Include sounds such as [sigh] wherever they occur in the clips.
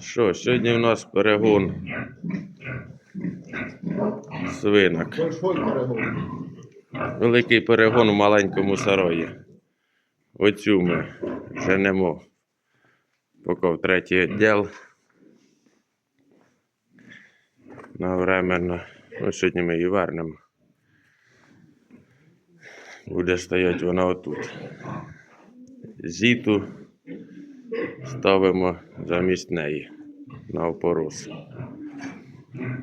Що, сьогодні у нас перегон свинок. Великий перегон у маленькому сарої. Оцю ми женемо. Поки в третій відділ. Навременно. Ну, сьогодні ми її вернемо. Буде стояти вона отут. Зіту ставимо замість неї на опорос.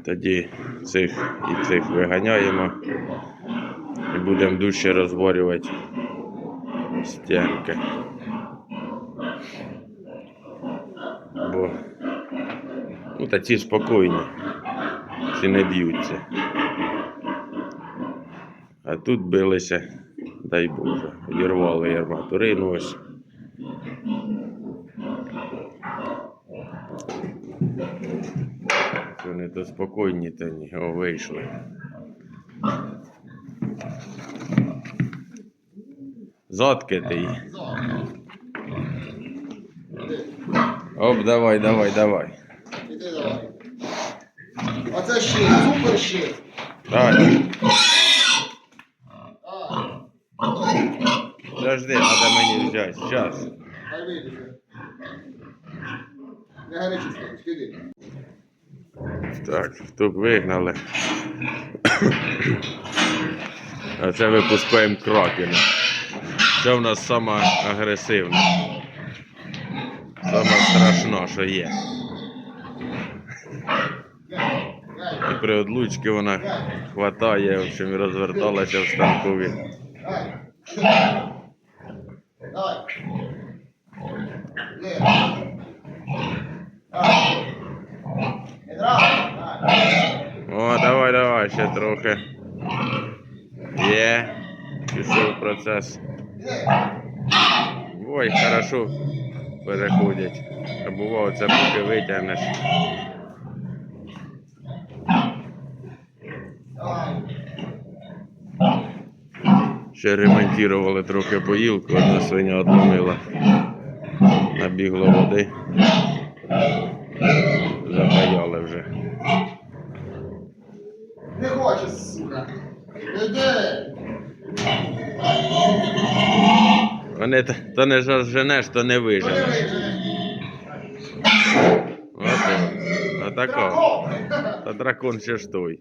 Тоді цих і цих виганяємо і будемо дужче розворювати стінки. Бо ну, та ці спокійні, ці не б'ються. А тут билися, дай Боже, відірвали арматурину ось. Вони то спокійні, то ні, о, вийшли. Заткати її. Оп, давай, давай, давай. Іди давай. Оце щит, супер щит. Так, подожди, треба мені взяти. Зараз. Не гарячий іди. Так, тут вигнали. А це випускаємо кракена. Це в нас сама агресивна. Сама страшна, що є. І при одлучці вона хватає, в общем, і розверталася в станкові. Дай. Давай. Іди. Давай. Відра. Давай. О, давай, давай, ще трохи. Є. Пішов процес. Ой, хорошо переходять. А бувало це поки витягнеш. Ще ремонтували трохи поїлку, одна свиня отломила. Набігло води. Запаяли вже. Хоче, сука. Іди. Вони т- то не заженеш, то не виженеш. Ото. Отако. Та дракон ще ж той.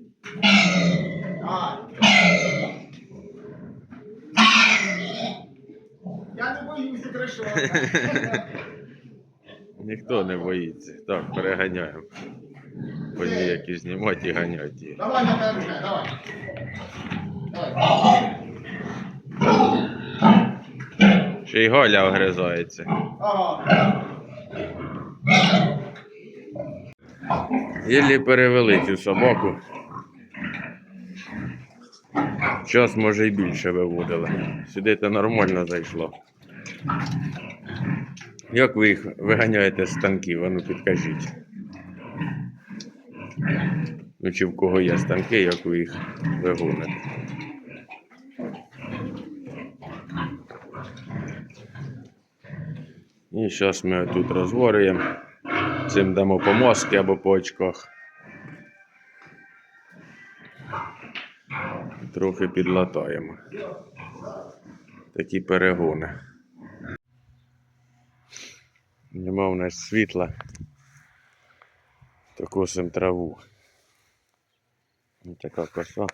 Я не боюся, трешок. [laughs] Ніхто не боїться. Так, переганяємо. Поні які знімати і ганяти. Давай давай. Давай. Ще й Галя огризається. Ага. Перевели цю собаку. Час може й більше виводили. Сюди то нормально зайшло. Як ви їх виганяєте з станків? А ну підкажіть. Ну чи в кого є станки, як ви їх вигоните? І зараз ми тут розворюємо. Цим дамо по мозки або по очках. Трохи підлатаємо. Такі перегони. Нема в нас світла. Косим траву. Ось така коса.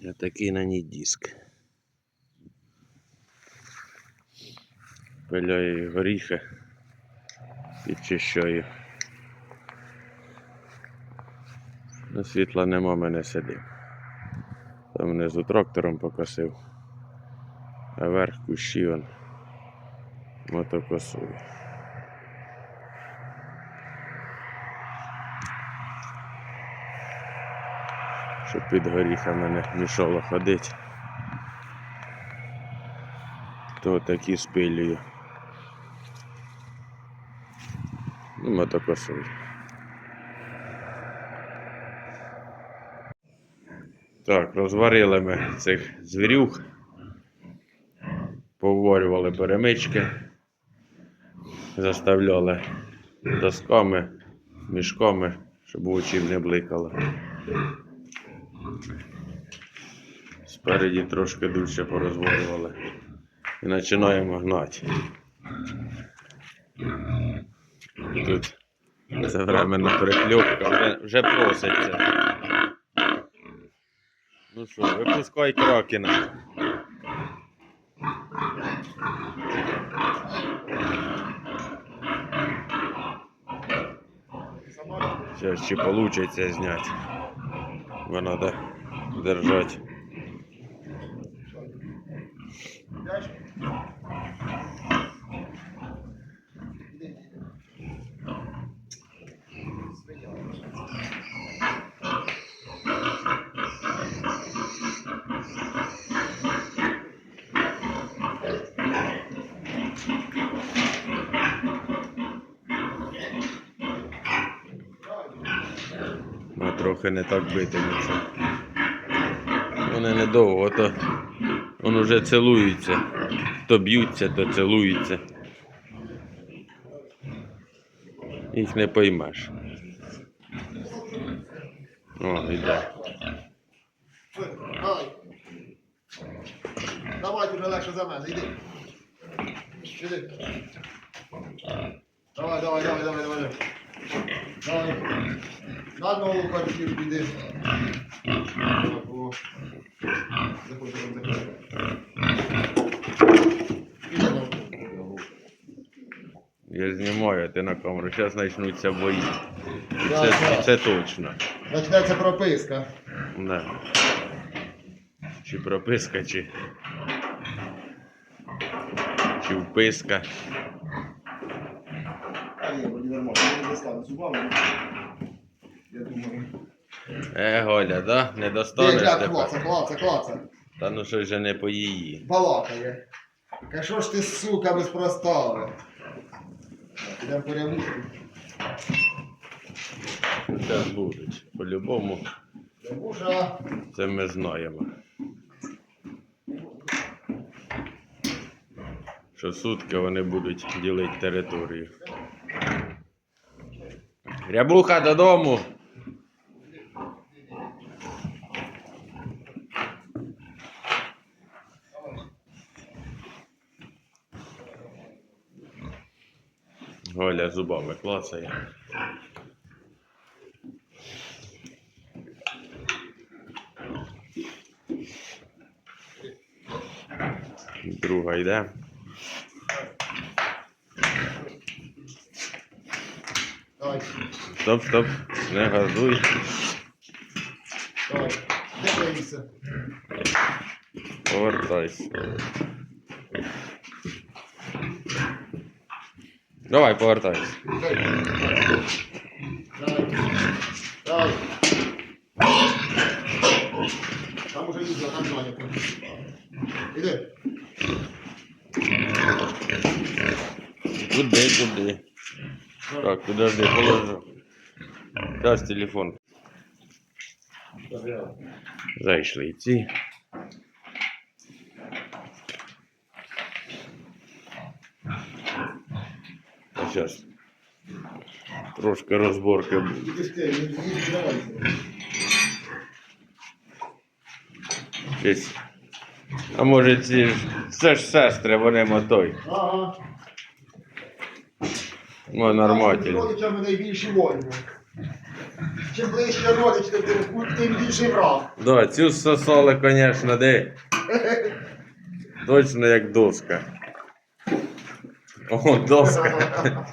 І такий на ній диск. Пиляю горіхи, підчищаю. Ну, світла нема, мене сидить. Там внизу трактором покосив, а верх кущі он мотокосою. Щоб під горіхами не мішало ходити. То такі спилюю. Ну, мотокосою. Так, розварили ми цих звірюх. поварювали перемички, заставляли досками, мішками, щоб у очів не бликало. Спереді трошки дужче порозводували. І починаємо гнати. Тут це временна перекльовка, вже, вже проситься. Ну що, випускай кракена. Сейчас чи получится снять. Его надо держать. Йдеш? Іди. Ну, трохи не так битиметься. Вони недовго, то він уже цілується. То б'ються, то цілуються. Їх не поймеш. О, йде. Давай. Вже легше за мене, іди. Іди. Давай, давай, давай, давай, давай. На ногу квартиру піди. О. Заходь, заходь, заходь. Іди на ногу. Я знімаю, а ти на камеру. Зараз почнуться бої. Да, Це, да. це точно. Почнеться прописка. Да. Чи прописка, чи. Чи вписка. А ні, вроді нормально. Я не достану. Я думаю. Е, Голя, да? Не достанеш глянь, тепер? клаца, клаца, клаца. Та ну що вже не по її. Балакає. Ка що ж ти, сука, без простави? Так, Ідемо по рябушку. Зараз будуть. По-любому, Рябуша. це ми знаємо. Що сутки вони будуть ділити територію. Рябуха додому. Голя зубами клацає. Друга йде. Стоп, стоп, не газуй. давай. Боїшся? Повертайся. Давай, повертайся. Давай. Давай. Там уже їздила, там зайнято. Іди. Так, подожди, положу. Зараз телефон. Зайшли ці. А зараз трошки розборки буде. Іди ж ти, іди, іди, давай. Десь. А може ці ж це ж сестри, вони мотой. Ага. Ну, Між нормально. родичами найбільші війни. Чим ближче родич, тим, тим більший враг. Да, цю сосали, звісно, де. Точно як доска. О, доска.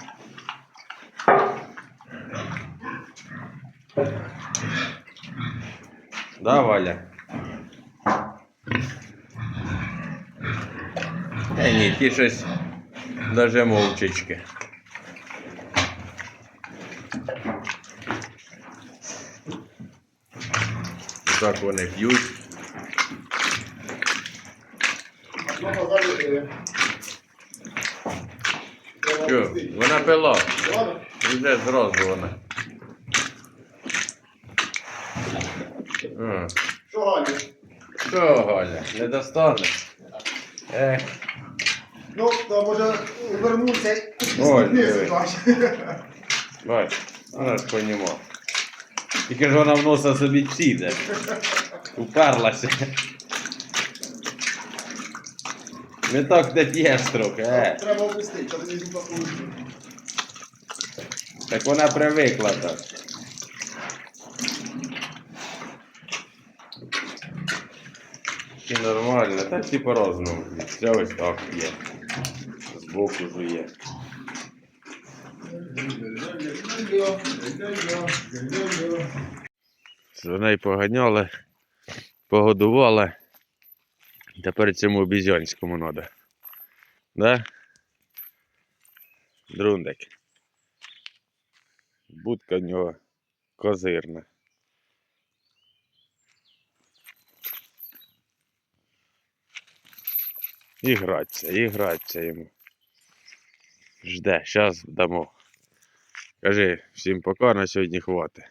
Да, Валя? Та ні, ті щось даже мовчечки. Так вони п'ють. Що, вона пила. Вже зразу вона. А, Що, Галя? Що, Галя, не достанеш? Ех, Ну, то може вернувся і Ой, бач. Бач, вона ж понімав. Тільки ж вона в носа собі чіде. Уперлася. Не так не п'єш трохи, е. Треба опустити, коли не запакують. Так вона привикла так. І нормально, та всі по-разному. Це ось так є. Збоку жує. Свиней поганяли, погодували. Тепер цьому обізянському треба. Да? Друндик. Будка в нього козирна. І граться, і граться йому. Жде, зараз дамо. Кажи, всім пока на сьогодні хватить.